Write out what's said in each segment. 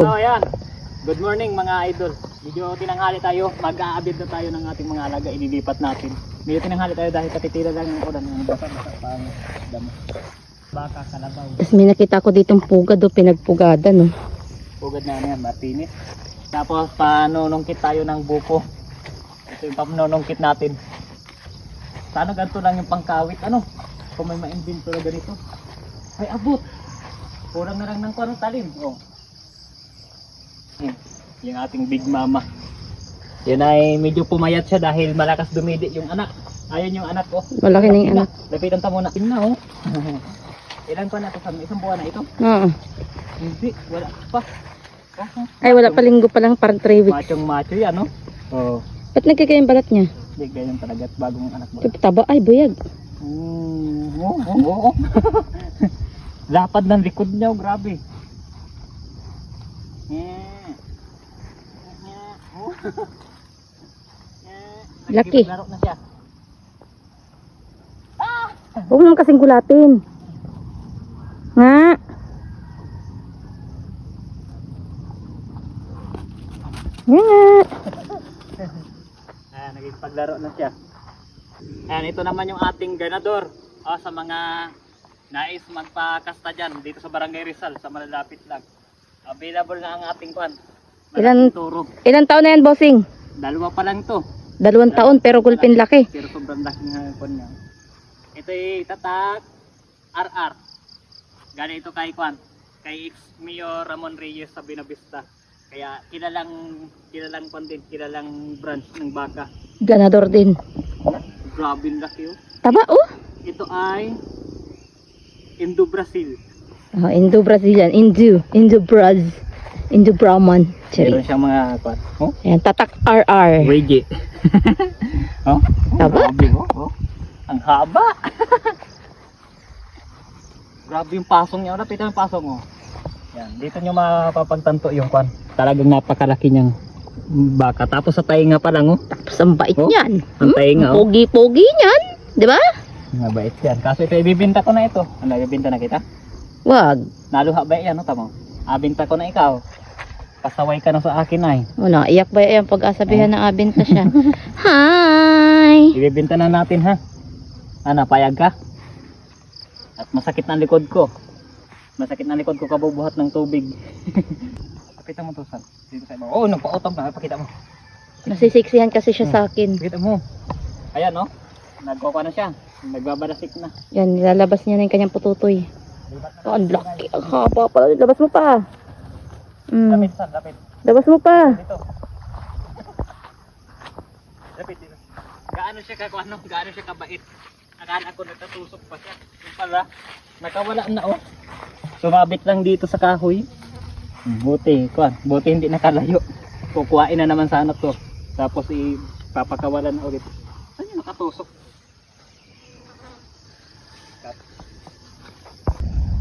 So ayan, good morning mga idol. Medyo tinanghali tayo, mag-aabid na tayo ng ating mga alaga, ililipat natin. Medyo tinanghali tayo dahil katitira lang ulan ng basa-basa pang damo. Baka, kalabaw, Tapos may nakita ko ditong pugad o pinagpugada no. pugad na yan, martinis. Tapos panunungkit tayo ng buko. Ito yung panunungkit natin. Sana ganito lang yung pangkawit, ano? Kung may ma-invento na ganito. Ay, abot! Kurang na lang ng kwarong talim. Oh. Hmm. Yung ating big mama. Yan ay medyo pumayat siya dahil malakas dumidi yung anak. Ayun yung anak ko. Malaki na yung anak. Lapitan ta muna. Tingnan oh. Ilan pa na ito? Sa isang buwan na ito? Oo. Hindi, wala pa. Oh, Ay wala pa linggo pa lang parang 3 weeks. Machong macho yan, no? Oo. Oh. Ba't nagkakayang balat niya? Hindi, ganyan talaga. at Bagong anak mo. Taba, ay buyag. Mm, oo, oo, oo. Lapad ng likod niya, oh, grabe. Laki. Naglaro na siya. Huwag mo naman kasing gulatin. Nga. Nga nga. Ayan, naging paglaro na siya. Ayan, ito naman yung ating ganador. O, sa mga nais magpakasta dyan, dito sa Barangay Rizal, sa malalapit lang. Available na ang ating kwan. Ilan- Turo. Ilan taon na yan, bossing? Dalawa pa lang to. Dalawang taon pero gulpin laki. Pero sobrang laki ng kwan niya. Ito ay tatak RR. Gani ito kay kwan. Kay ex-mayor Ramon Reyes sa Binavista. Kaya kilalang kilalang kwan din, kilalang branch ng baka. Ganador din. Grabe ang laki oh. Taba, oh. Ito ay Indo Brazil. Oh, Indo Brazilian. Indo. Indo Braz. Indo Brahman. Meron Sorry. siyang mga kwan. Oh, Ayan, tatak RR. Wege. oh, Taba. Grabe oh. oh. Ang haba. Grabe yung pasong niya. Lapitan yung pasong oh. Yan, dito nyo mapapagtanto yung kwan. Talagang napakalaki niyang baka. Tapos sa tainga pa lang oh. Tapos ang bait Oh, niyan. Ang tainga oh. Pogi-pogi niyan. Di ba? Mabait yan. Kaso ito ibibinta ko na ito. Ano, ibibinta na kita? Wag. Naluha ba yan? No, tamo? Abinta ko na ikaw. Pasaway ka na sa akin ay. Ano, iyak ba yan pag asabihan na abinta siya? Hi! Ibibinta na natin ha. Ano, payag ka? At masakit na ang likod ko. Masakit na ang likod ko kabubuhat ng tubig. Pakita mo to, San. Dito sa iba. Oh, nagpa-autumn na. Pakita mo. Nasisiksihan kasi siya sa akin. Pakita mo. Ayan, no? Nagkuha na siya. Nagbabarasik na. Yan, nilalabas niya na yung kanyang pututoy. Oh, ang laki. Ang haba pala. Labas mo pa. Mm. Lapit, San. Lapit. Labas mo pa. Dito. Lapit dito. Gaano siya ka, ano, gaano siya kabait. Akala ko nagtatusok pa siya. Yung pala, nakawala na oh. Sumabit lang dito sa kahoy. Buti, kuan, buti hindi nakalayo. Kukuhain na naman sana to. Tapos ipapakawalan na ulit. Saan yung nakatusok?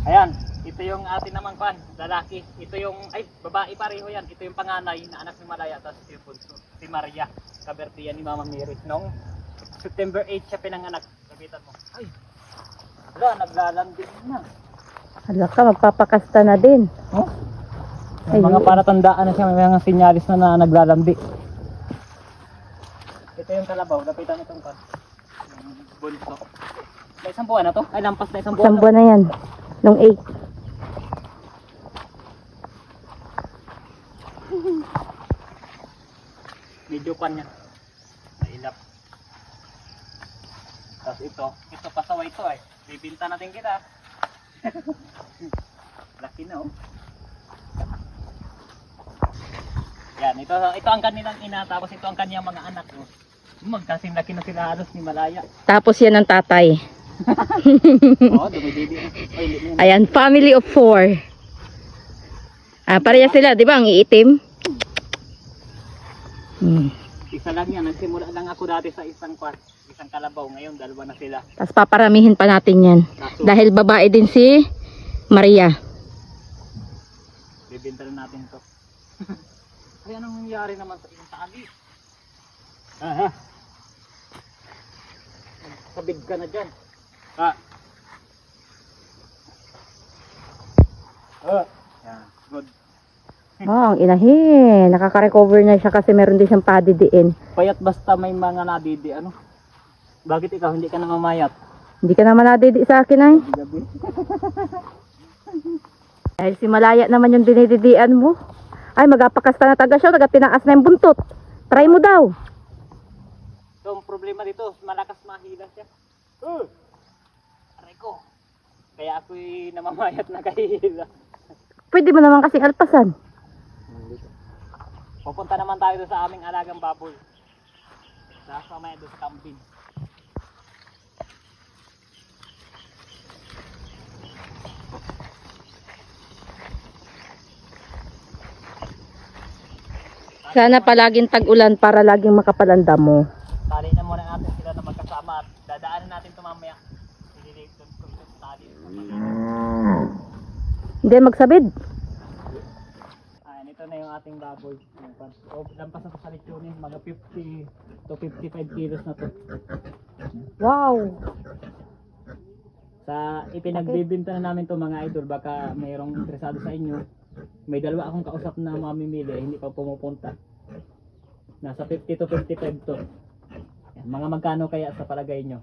Ayan, ito yung atin naman kuan, lalaki. Ito yung, ay, babae pareho yan. Ito yung panganay na anak ni Malaya, tapos ito yung bunso. Si Maria, kabertiyan ni Mama Mary. Noong September 8 siya pinanganak. Sabitan mo, ay, wala, naglalambing na. Hala ka, magpapakasta na din. Oh? May Ay, mga palatandaan na siya, may mga sinyalis na, na naglalambi. Ito yung kalabaw, lapitan itong kan. Bunso. May isang buwan na to? Ay, lampas na isang buwan. Isang buwan na yan. Nung 8. Medyo kwan niya. Nailap. Tapos ito, ito pasaway ito ay. Bibinta natin kita. Laki na oh. Yan, ito ito ang kanilang ina tapos ito ang kanyang mga anak oh. Magkasing laki na sila halos ni Malaya. Tapos yan ang tatay. Oh. Ayan, family of 4. Ah, pareha sila, di ba? Ang iitim. Hmm. Isa lang yan. Nagsimula lang ako dati sa isang kwan. Isang kalabaw. Ngayon, dalawa na sila. Tapos paparamihin pa natin yan. Kaso, Dahil babae din si Maria. bibinta na natin to. Ay, anong nangyari naman sa iyong tali? Aha. Sabig ka na dyan. Ha? Ah. Yan. Good. Oh, ang inahin. Nakaka-recover na siya kasi meron din siyang padidiin. Payat basta may mga nadidi, ano? Bakit ikaw hindi ka na mamayat? Hindi ka naman nadidi sa akin ay. Gabi. Dahil si Malaya naman yung dinididian mo. Ay, magapakasta na taga siya, taga tinaas na yung buntot. Try mo daw. So, ang problema dito, malakas mahila siya. Uh! Aray ko. Kaya ako'y namamayat na kahila. Pwede mo naman kasi alpasan. Pupunta naman tayo doon sa aming alagang baboy. Sa mamaya doon sa camping. Sana palaging tag-ulan para laging makapalanda mo. Tali na muna natin sila na magkasama at dadaanan natin ito mamaya. Hindi magsabid. Ito na yung ating baboy. O, lampas na to sa lechonin. Mga 50 to 55 kilos na to. Wow. Sa ipinagbibinta na namin to mga idol, baka mayroong interesado sa inyo. May dalawa akong kausap na mamimili, eh, hindi pa pumupunta. Nasa 50 to 55 to. Mga magkano kaya sa palagay nyo?